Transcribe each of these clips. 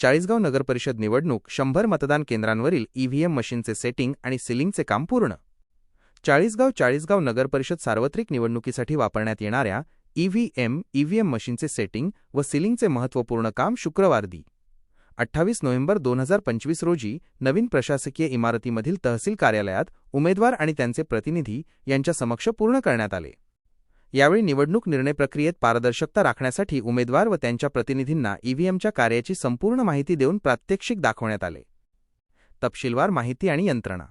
चाळीसगाव नगरपरिषद निवडणूक शंभर मतदान केंद्रांवरील ईव्हीएम मशीनचे सेटिंग आणि सिलिंगचे काम पूर्ण. चाळीसगाव चाळीसगाव नगरपरिषद सार्वत्रिक निवडणुकीसाठी वापरण्यात येणाऱ्या ईव्हीएम ईव्हीएम मशीनचे सेटिंग व सिलिंगचे महत्त्वपूर्ण काम शुक्रवार दि. अठ्ठावीस नोव्हेंबर दोन हजार पंचवीस रोजी नवीन प्रशासकीय इमारतीमधील तहसील कार्यालयात उमेदवार आणि त्यांचे प्रतिनिधी यांच्या समक्ष पूर्ण करण्यात आले. यावेळी निवडणूक निर्णय प्रक्रियेत पारदर्शकता राखण्यासाठी उमेदवार व त्यांच्या प्रतिनिधींना ईव्हीएमच्या कार्याची संपूर्ण माहिती देऊन प्रात्यक्षिक दाखवण्यात आले. तपशीलवार माहिती आणि यंत्रणा.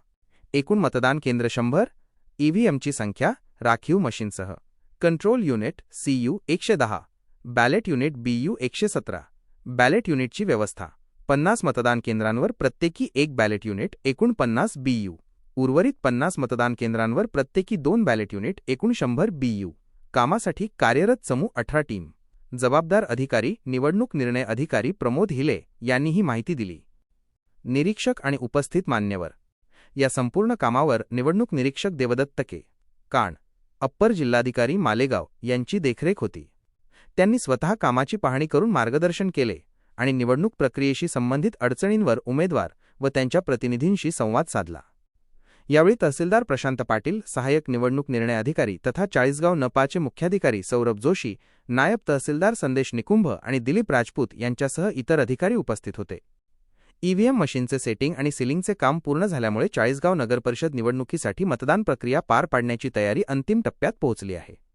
एकूण मतदान केंद्र शंभर ईव्हीएमची संख्या राखीव मशीनसह. कंट्रोल युनिट सीयू एकशे दहा बॅलेट युनिट बीयू एकशे सतरा बॅलेट युनिटची व्यवस्था. पन्नास मतदान केंद्रांवर प्रत्येकी एक बॅलेट युनिट एकूण पन्नास बीयू उर्वरित पन्नास मतदान केंद्रांवर प्रत्येकी दोन बॅलेट युनिट एकूण शंभर बीयू कामासाठी कार्यरत चमू अठरा टीम. जबाबदार अधिकारी निवडणूक निर्णय अधिकारी प्रमोद हिले यांनी ही माहिती दिली. निरीक्षक आणि उपस्थित मान्यवर. या संपूर्ण कामावर निवडणूक निरीक्षक देवदत्त के. काण. अप्पर जिल्हाधिकारी मालेगाव यांची देखरेख होती. त्यांनी स्वतः कामाची पाहणी करून मार्गदर्शन केले आणि निवडणूक प्रक्रियेशी संबंधित अडचणींवर उमेदवार व त्यांच्या प्रतिनिधींशी संवाद साधला. यावेळी तहसीलदार प्रशांत पाटील सहाय्यक निवडणूक निर्णय अधिकारी तथा चाळीसगाव नपाचे मुख्याधिकारी सौरभ जोशी नायब तहसीलदार संदेश निकुंभ आणि दिलीप राजपूत यांच्यासह इतर अधिकारी उपस्थित होते. ईव्हीएम मशीनचे सेटिंग आणि सिलिंगचे काम पूर्ण झाल्यामुळे चाळीसगाव नगरपरिषद निवडणुकीसाठी मतदान प्रक्रिया पार पाडण्याची तयारी अंतिम टप्प्यात पोहोचली आहे.